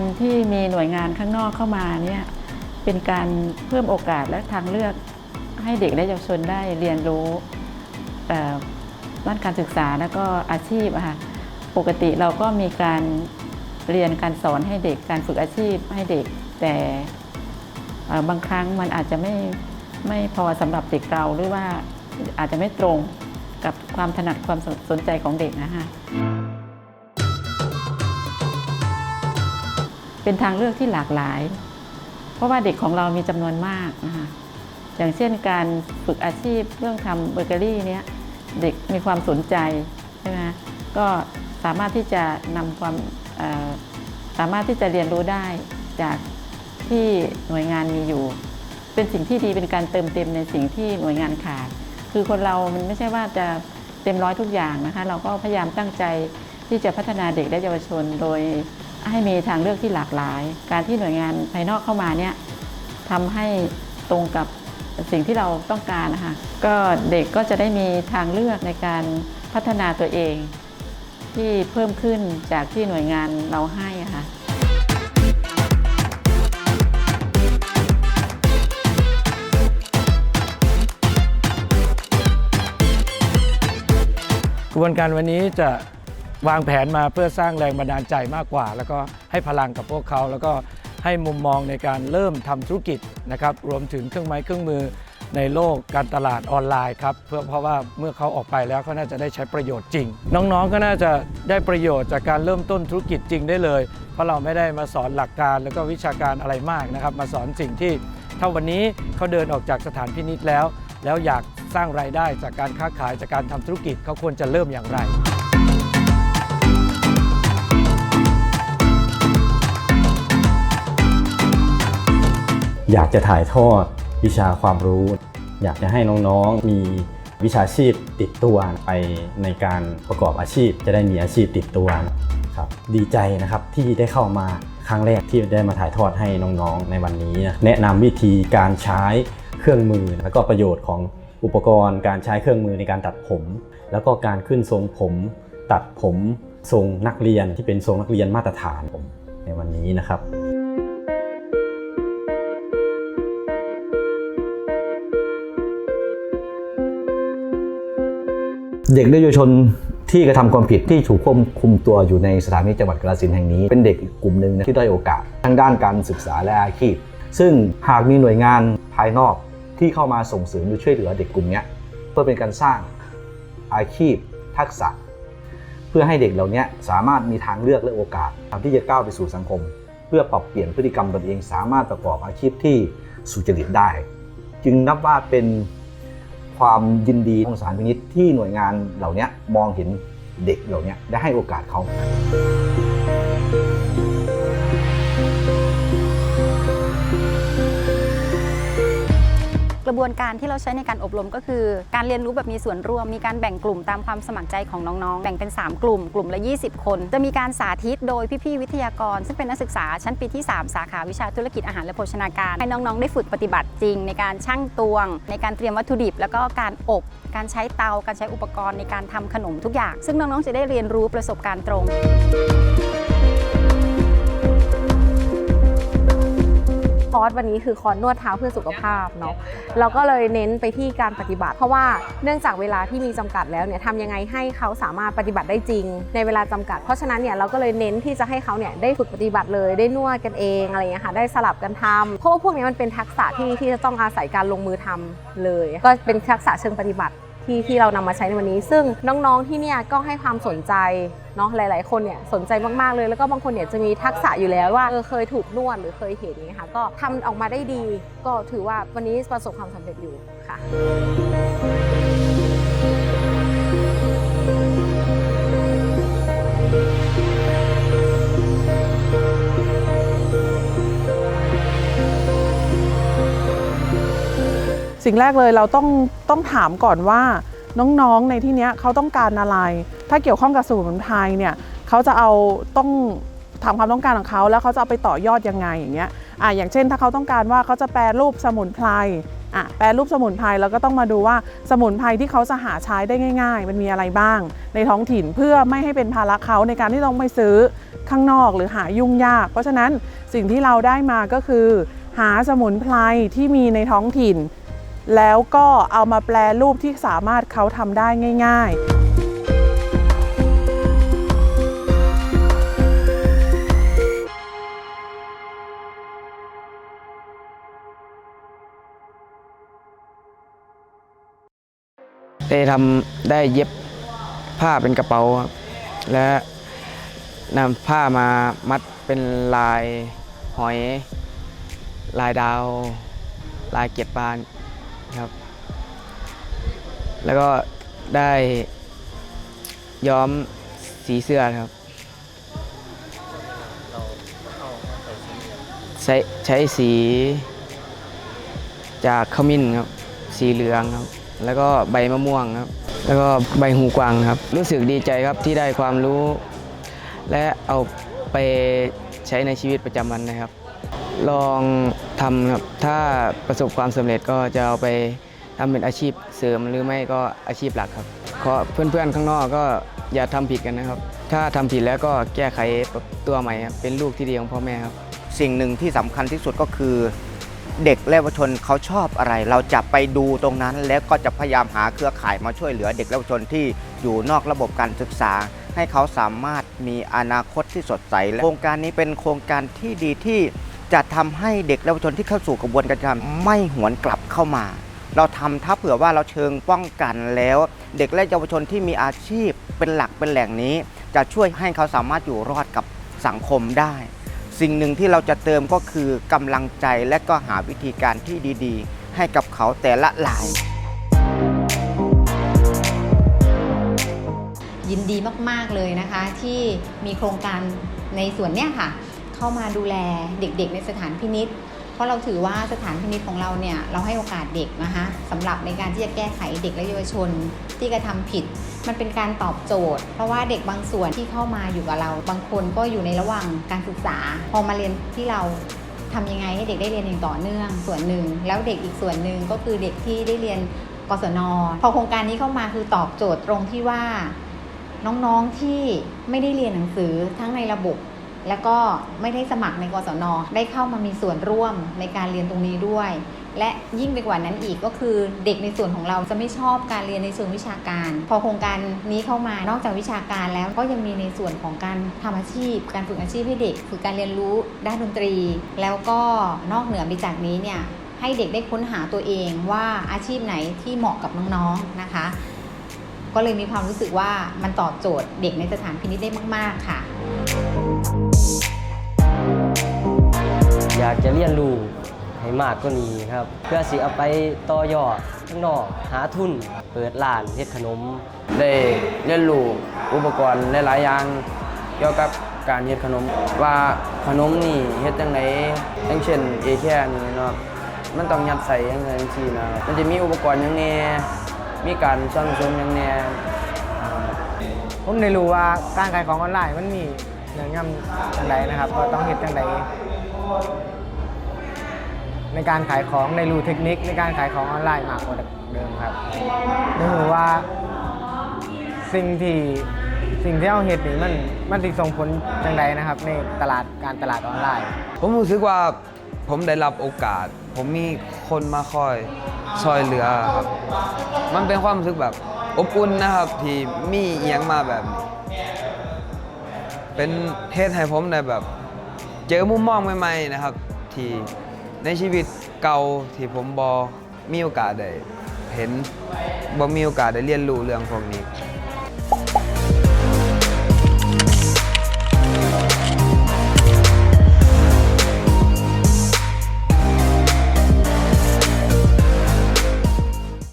การที่มีหน่วยงานข้างนอกเข้ามาเนี่ยเป็นการเพิ่มโอกาสและทางเลือกให้เด็กและเยาวชนได้เรียนรู้ด้านการศึกษาแล้วก็อาชีพค่ะปกติเราก็มีการเรียนการสอนให้เด็กการฝึกอาชีพให้เด็ก แต่บางครั้งมันอาจจะไม่ไม่พอสำหรับเด็กเราหรือว่าอาจจะไม่ตรงกับความถนัดความสนใจของเด็กนะคะ เป็นทางเลือกที่หลากหลาย เพราะว่าเด็กของเรามีจำนวนมากนะคะอย่างเช่นการฝึกอาชีพเรื่องทำเบเกอรี่เนี้ยเด็กมีความสนใจใช่ไหมก็สามารถที่จะนำความสามารถที่จะเรียนรู้ได้จากที่หน่วยงานมีอยู่ เป็นสิ่งที่ดีเป็นการเติมเต็มในสิ่งที่หน่วยงานขาด คือคนเรามันไม่ใช่ว่าจะเต็มร้อยทุกอย่างนะคะ เราก็พยายามตั้งใจที่จะพัฒนาเด็กและเยาวชนโดย ให้มีทางเลือกที่หลากหลาย การที่หน่วยงานภายนอกเข้ามาเนี่ยทำให้ตรงกับสิ่งที่เราต้องการนะคะก็เด็กก็จะได้มีทางเลือกในการพัฒนาตัวเอง ที่เพิ่มขึ้นจากที่หน่วยงานเราให้ะค่ะกระบวนการวันนี้จะ วางแผนมาเพื่อสร้างแรงบันดาลใจมากกว่า แล้วก็ให้พลังกับพวกเขา แล้วก็ให้มุมมองในการเริ่มทำธุรกิจนะครับรวมถึงเครื่องไม้เครื่องมือในโลกการตลาดออนไลน์ครับเพื่อเพราะว่าเมื่อเขาออกไปแล้วเขาน่าจะได้ใช้ประโยชน์จริง น้องๆก็น่าจะได้ประโยชน์จากการเริ่มต้นธุรกิจจริงได้เลย เพราะเราไม่ได้มาสอนหลักการแล้วก็วิชาการอะไรมากนะครับ มาสอนสิ่งที่ถ้าวันนี้เขาเดินออกจากสถานพินิษแล้ว แล้วอยากสร้างรายได้จากการค้าขายจากการทำธุรกิจเขาควรจะเริ่มอย่างไร อยากจะถ่ายทอดวิชาความรู้ อยากจะให้น้องๆมีวิชาชีพติดตัวไปในการประกอบอาชีพ จะได้มีอาชีพติดตัวครับดีใจนะครับที่ได้เข้ามาครั้งแรกที่ได้มาถ่ายทอดให้น้องๆในวันนี้นะแนะนำวิธีการใช้เครื่องมือ แล้วก็ประโยชน์ของอุปกรณ์การใช้เครื่องมือในการตัดผม แล้วก็การขึ้นทรงผม ตัดผมทรงนักเรียนที่เป็นทรงนักเรียนมาตรฐานผมในวันนี้นะครับ เด็กและเยาวชนที่กระทำความผิดที่ถูกควบคุมตัวอยู่ในสถานีจังหวัดกาฬสินธุ์แห่งนี้ เป็นเด็กอีกกลุ่มหนึ่งนะที่ด้อยโอกาสทั้งด้านการศึกษาและอาชีพ ซึ่งหากมีหน่วยงานภายนอกที่เข้ามาส่งเสริมหรือช่วยเหลือเด็กกลุ่มนี้เพื่อเป็นการสร้างอาชีพ ทักษะ เพื่อให้เด็กเหล่านี้สามารถมีทางเลือกและโอกาสที่จะก้าวไปสู่สังคม เพื่อปรับเปลี่ยนพฤติกรรมตนเอง สามารถประกอบอาชีพที่สุจริตได้ จึงนับว่าเป็น ความยินดีของสารพินิษที่หน่วยงานเหล่านี้มองเห็นเด็กเหล่านี้ได้ให้โอกาสเขา ระบวนการที่เราใช้ในการอบรมก็คือ การเรียนรู้แบบมีส่วนร่วม มีการแบ่งกลุ่มตามความสมัครใจของน้องๆ แบ่งเป็น 3 กลุ่ม กลุ่มละ 20 คน จะมีการสาธิตโดยพี่ๆวิทยากร ซึ่งเป็นนักศึกษาชั้นปีที่ 3 สาขาวิชาธุรกิจอาหารและโภชนาการ ให้น้องๆ ได้ฝึกปฏิบัติจริง ในการชั่งตวง ในการเตรียมวัตถุดิบ แล้วก็การอบ การใช้เตา การใช้อุปกรณ์ในการทำขนมทุกอย่าง ซึ่งน้องๆ จะได้เรียนรู้ประสบการณ์ตรง อร์สวันนี้คือคอร์สนวดเท้าเพื่อสุขภาพเนาะเราก็เลยเน้นไปที่การปฏิบัติ เพราะว่าเนื่องจากเวลาที่มีจำกัดแล้วเนี่ยทำยังไงให้เขาสามารถปฏิบัติได้จริง ในเวลาจำกัด เพราะฉะนั้นเนี่ยเราก็เลยเน้นที่จะให้เขาเนี่ยได้ฝึกปฏิบัติเลยได้นวดกันเองอะไรอย่างเงี้ยค่ะได้สลับกันทำเพราะว่าพวกนี้มันเป็นทักษะที่ที่จะต้องอาศัยการลงมือทำเลย ก็เป็นทักษะเชิงปฏิบัติ ที่ที่เรานำมาใช้ในวันนี้ ซึ่งน้องๆที่เนี่ยก็ให้ความสนใจเนาะหลาย ๆ คนเนี่ยสนใจมากๆเลย แล้วก็บางคนเนี่ยจะมีทักษะอยู่แล้วว่าเออเคยถูกนวดหรือเคยเห็นอย่างนี้ค่ะ ก็ทำออกมาได้ดี ก็ถือว่าวันนี้ประสบความสำเร็จอยู่ค่ะ สิ่งแรกเลยเราต้องต้องถามก่อนว่าน้องๆในที่นี้เขาต้องการอะไร ถ้าเกี่ยวข้องกับสมุนไพรเนี่ยเขาจะเอาต้องถามความต้องการของเขาแล้วเขาจะเอาไปต่อยอดยังไงอย่างเงี้ยอะอย่างเช่น ถ้าเขาต้องการว่าเขาจะแปรรูปสมุนไพรอะแปรรูปสมุนไพรแล้วก็ต้องมาดูว่าสมุนไพรที่เขาจะหาใช้ได้ง่าย ๆ มันมีอะไรบ้าง ในท้องถิ่นเพื่อไม่ให้เป็นภาระเขาในการที่ต้องไปซื้อข้างนอกหรือหายุ่งยาก เพราะฉะนั้นสิ่งที่เราได้มาก็คือ หาสมุนไพรที่มีในท้องถิ่น แล้วก็เอามาแปลรูปที่สามารถเขาทำได้ง่าย ๆได้ทำได้เย็บผ้าเป็นกระเป๋าครับและนำผ้ามามัดเป็นลายหอย ลายดาว ลายเกล็ดปลา ครับ แล้วก็ได้ย้อมสีเสื้อครับใช้ใช้สีจากขมิ้นครับ สีเหลืองครับ แล้วก็ใบมะม่วงครับ แล้วก็ใบหูกวางครับ รู้สึกดีใจครับที่ได้ความรู้ และเอาไปใช้ในชีวิตประจำวันนะครับ ลองทำครับ ถ้าประสบความสำเร็จก็จะเอาไปทำเป็นอาชีพเสริมหรือไม่ก็อาชีพหลักครับขอเพื่อนๆข้างนอกก็อย่าทำผิดกันนะครับ ถ้าทำผิดแล้วก็แก้ไขตัวใหม่ครับเป็นลูกที่ดีของพ่อแม่ครับ สิ่งหนึ่งที่สำคัญที่สุดก็คือ เด็กและเยาวชนเขาชอบอะไร เราจะไปดูตรงนั้น แล้วก็จะพยายามหาเครือข่ายมาช่วยเหลือเด็กและเยาวชนที่อยู่นอกระบบการศึกษา ให้เขาสามารถมีอนาคตที่สดใสและโครงการนี้เป็นโครงการที่ดีที่ จะทำให้เด็กและเยาวชนที่เข้าสู่กระบวนการยุติธรรมไม่หวนกลับเข้ามา เราทำถ้าเผื่อว่าเราเชิงป้องกันแล้ว เด็กและเยาวชนที่มีอาชีพเป็นหลักเป็นแหล่งนี้ จะช่วยให้เขาสามารถอยู่รอดกับสังคมได้ สิ่งหนึ่งที่เราจะเติมก็คือกำลังใจและก็หาวิธีการที่ดีๆ ให้กับเขาแต่ละรายยินดีมาก ๆ เลยนะคะที่มีโครงการในส่วนเนี้ยค่ะ เข้ามาดูแลเด็กๆ ในสถานพินิษเพราะเราถือว่าสถานพินิษของเราเนี่ยเราให้โอกาสเด็กนะคะสำหรับในการที่จะแก้ไขเด็กและเยาวชนที่กระทำผิด มันเป็นการตอบโจทย์ เพราะว่าเด็กบางส่วนที่เข้ามาอยู่กับเรา บางคนก็อยู่ในระหว่างการศึกษา พอมาเรียนที่เราทำยังไงให้เด็กได้เรียนอย่างต่อเนื่องส่วนหนึ่ง แล้วเด็กอีกส่วนหนึ่งก็คือเด็กที่ได้เรียนกศนพอโครงการนี้เข้ามาคือตอบโจทย์ตรงที่ว่าน้องๆที่ไม่ได้เรียนหนังสือทั้งในระบบ แล้วก็ไม่ได้สมัครในกศน ได้เข้ามามีส่วนร่วมในการเรียนตรงนี้ด้วย และยิ่งไปกว่านั้นอีกก็คือเด็กในส่วนของเราจะไม่ชอบการเรียนในเชิงวิชาการ พอโครงการนี้เข้ามานอกจากวิชาการแล้วก็ยังมีในส่วนของการทำอาชีพ การฝึกอาชีพให้เด็กฝึกการเรียนรู้ด้านดนตรี แล้วก็นอกเหนือไปจากนี้เนี่ยให้เด็กได้ค้นหาตัวเองว่าอาชีพไหนที่เหมาะกับน้องๆนะคะ ก็เลยมีความรู้สึกว่ามันตอบโจทย์เด็กในสถานพินิจได้มาก ๆ ค่ะ อยากจะเรียนรู้ให้มากกว่านี้ครับ เพื่อสิเอาไปต่อยอดข้างนอกหาทุน เปิดร้านเฮ็ดขนม ได้เรียนรู้อุปกรณ์หลายๆอย่างเกี่ยวกับการเฮ็ดขนม ว่าขนมนี่เฮ็ดจังไดอย่างเช่นเอแค่นี่เนาะมันต้องยัดใส่ยังไงจังซี่นะมันจะมีอุปกรณ์ยังแหน่ มีการซ่อนสมหยังแน่ผมได้รู้ว่าการขายของออนไลน์มันมีเงื่อนงำจังไดนะครับก็ต้องเฮ็ดจังไดในการขายของในรู้เทคนิคในการขายของออนไลน์มากกว่าเดิมครับได้รู้ว่าสิ่งที่สิ่งที่เราเฮ็ดนี่มันมันสิส่งผลจังไดนะครับ ในตลาดการตลาดออนไลน์ ผมรู้สึกว่า ผมได้รับโอกาส ผมมีคนมาคอยซอยเหลือครับ มันเป็นความรู้สึกแบบอบอุ่นนะครับที่มีเอียงมาแบบนี้เป็นเทศให้ผมได้แบบ เจอมุมมองใหม่ๆนะครับ ที่ในชีวิตเก่าที่ผมบอมีโอกาสได้เห็นบ่มีโอกาสได้เรียนรู้เรื่องพวกนี้